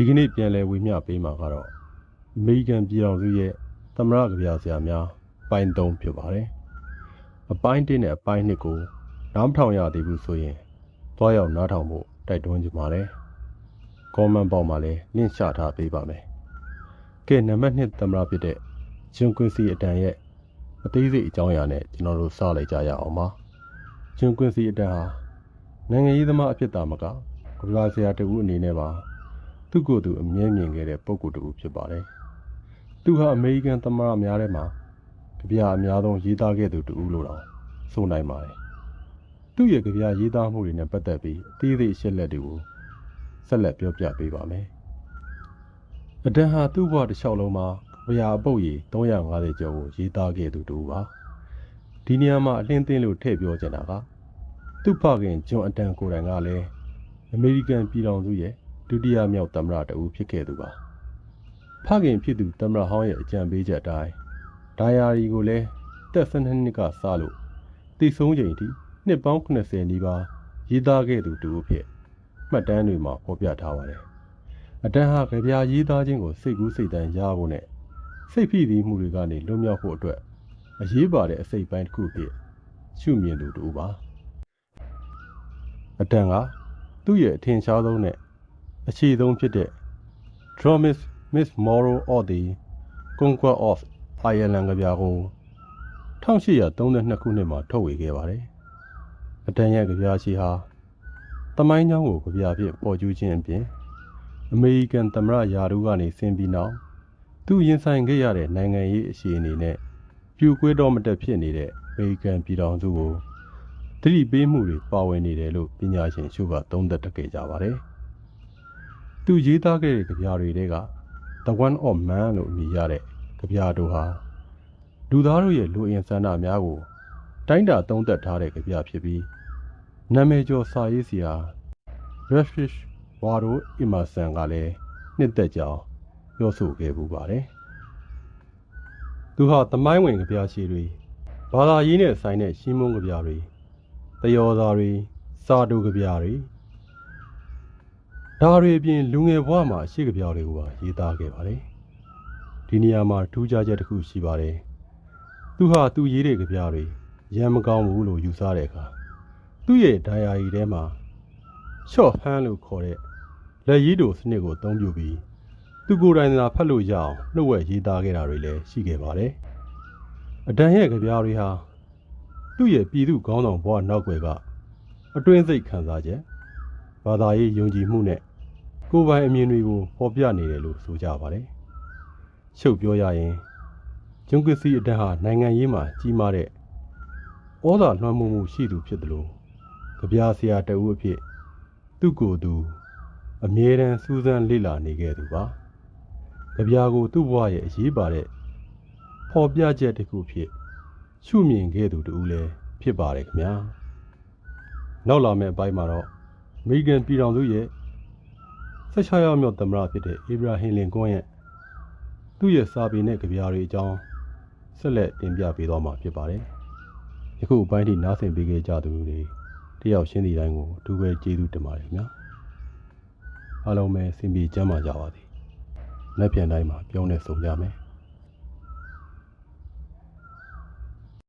ဒီကနေ့ပြန်လည်ဝေမျှပေးမှာကတော့အမေရိကန်ပြည်ထောင်စုရဲ့သမရကဗျာဆရာများပိုင်း3ဖြစ်ပါတယ်။အပိုင်း1နဲ့အပိုင်း2ကိုနားမထောင်ရသေးဘူးဆိုရင်သွားရောက်နားထောင်ဖို့တိုက်တွန်းချင်ပါတယ်။ comment ပေါက်မှာလည်းလင့်ချထားပေးပါမယ်။ကဲနံပါတ်1သမရဖြစ်တဲ့ဂျွန်ကွင်းစီအတန်ရဲ့အသေးစိတ်အကြောင်းအရာနဲ့ကျွန်တော်တို့စလိုက်ကြရအောင်ပါ။ဂျွန်ကွင်းစီအတန်ဟာနိုင်ငံရေးသမားအဖြစ်သာမကကဗျာဆရာတဦးအနေနဲ့ပါ သူ့ကိုယ်သူအမြဲမြင်ခဲ့တဲ့ပုံကိုယ်တူဖြစ်ပါတယ်။သူဟာအမေရိကန်သမ္မတများထဲမှာကြပြအများဆုံးရေးသားခဲ့သူတူလို့တော့ဆိုနိုင်ပါတယ်။သူ့ရဲ့ကြပြရေးသားမှုတွေနဲ့ပတ်သက်ပြီးအသေးစိတ်ရှင်းလက်တွေကိုဆက်လက်ပြောပြပေးပါမယ်။အတန်ဟာသူ့ဘဝတစ်လျှောက်လုံးမှာကြပြအပုတ်ကြီး350ကျော်ကိုရေးသားခဲ့သူတူပါ။ဒီနေရာမှာအလင်းသင်းလို့ထည့်ပြောချင်တာကသူ့ဖခင်ဂျွန်အတန်ကိုယ်တိုင်ကလည်းအမေရိကန်ပြည်ထောင်စုရဲ့ ဒုတိယမြောက်သမ္မတတဦးဖြစ်ခဲ့သူပါဖခင်ဖြစ်သူသမ္မတဟောင်းရဲ့အကြံပေးချက်အတိုင်းဒိုင်ယာရီကိုလည်းတက်12နှစ်ကစလို့တည်ဆုံးချိန်ထိနှစ်ပေါင်း80နီးပါးရေးသားခဲ့သူတူဖြစ်မှတ်တမ်းတွေမှာဖော်ပြထားပါတယ်အတန်းဟာကြပြရေးသားခြင်းကိုစိတ်ကူးစိတ်တမ်းရဖို့နဲ့စိတ်ဖိစီးမှုတွေကနေလွတ်မြောက်ဖို့အတွက်အရေးပါတဲ့အစိတ်ပိုင်းတစ်ခုဖြစ်ရှုမြင်သူတူပါအတန်ကသူ့ရဲ့အထင်ရှားဆုံးနဲ့ အခြေဆုံးဖြစ်တဲ့ Promise Miss Morrow of the Conquer of Ireland ကဗျာကို1832ခုနှစ်မှာထုတ်ဝေခဲ့ပါတယ်။အတန်ရဲ့ကြဗျာရှိဟာတမိုင်းကြောင်းကိုကြဗျာဖြင့်ပေါ်ကျူးခြင်းအပြင်အမေရိကန်သမ္မတယာဒူးကနေဆင်းပြီးနောက်သူရင်ဆိုင်ခဲ့ရတဲ့နိုင်ငံရေးအခြေအနေနဲ့ပြူကွေးတော်မတက်ဖြစ်နေတဲ့အမေရိကန်ပြည်ထောင်စုကိုသတိပေးမှုတွေပါဝင်နေတယ်လို့ပညာရှင်ရှုကသုံးသပ်တတ်ကြပါတယ်။ သူရေးသားခဲ့တဲ့ကြပြတွေထဲက The One of Man လို့အမည်ရတဲ့ကြပြတို့ဟာလူသားတို့ရဲ့လူအင်ဆန္ဒများကို တိုင်းတာသုံးသပ်ထားတဲ့ကြပြဖြစ်ပြီးနာမည်ကျော်စာရေးဆရာ Rashfish Wado Emerson ကလည်းနှစ်သက်ကြောင်းပြောဆိုခဲ့ပူပါတယ်။သူဟာသမိုင်းဝင်ကြပြရှိတွေဘာသာရေးနဲ့ဆိုင်တဲ့ရှင်းမုံကြပြတွေတယောသားတွေစာတူကြပြတွေ ဒါတွေအပြင်လူငယ်ဘဝမှာရှေ့ကြပြတွေကိုပါရေးသားခဲ့ပါတယ်ဒီနေရာမှာထူးခြားချက်တစ်ခုရှိပါတယ်သူဟာသူရေးတဲ့ကြပြတွေရမ်းမကောင်းဘူးလို့ယူဆတဲ့အခါသူ့ရဲ့ဒိုင်ယာရီထဲမှာ short hand လို့ခေါ်တဲ့လက်ရည်တို့စနစ်ကိုအသုံးပြုပြီးသူကိုယ်တိုင်သာဖတ်လို့ရအောင်နှုတ်ဝက်ရေးသားခဲ့တာတွေလည်းရှိခဲ့ပါတယ်အတန်ရဲ့ကြပြတွေဟာသူ့ရဲ့ပြည်သူခေါင်းဆောင်ဘဝနောက်ွယ်ကအတွင်းစိတ်ခံစားချက်ဘာသာရေးယုံကြည်မှုနဲ့ ကိုယ်ပိုင်အမြင်တွေကိုဖော်ပြနေတယ်လို့ဆိုကြပါတယ်။ရှုပ်ပြောရရင်ဂျုံကစီအတန်းဟာနိုင်ငံရေးမှာကြီးမားတဲ့ဩဇာလွှမ်းမိုးမှုရှိသူဖြစ်တယ်လို့ကြပြဆရာတဦးအဖြစ်သူ့ကိုယ်သူ အမြဲတမ်းစူးစမ်းလေ့လာနေခဲ့သူပါ။ကြပြကိုသူ့ဘဝရဲ့အရေးပါတဲ့ဖော်ပြချက်တစ်ခုဖြစ်ရှုမြင်ခဲ့သူတူလည်းဖြစ်ပါတယ်ခင်ဗျာနောက်လာမယ့်အပိုင်းမှာတော့အမေရိကန်ပြည်ထောင်စုရဲ့ 16ရောက်မြောက်သမ္မတဖြစ်တဲ့အေဗရာဟင်လင်ကွန်းရဲ့သူ့ရဲ့စာပေနဲ့ကြပြားတွေအကြောင်းဆက်လက်တင်ပြပေးသွားမှာဖြစ်ပါတယ်ယခုအပိုင်းထိနားဆင်ပေးခဲ့ကြသူတွေတယောက်ရှင်းသည့်တိုင်းကိုအထူးပဲကျေးဇူးတင်ပါတယ်ခင်ဗျာအားလုံးပဲစင်ပြေကျမ်းမာကြပါစေလက်ပြန်တိုင်းမှာပြောင်းနေဆုံးကြမယ်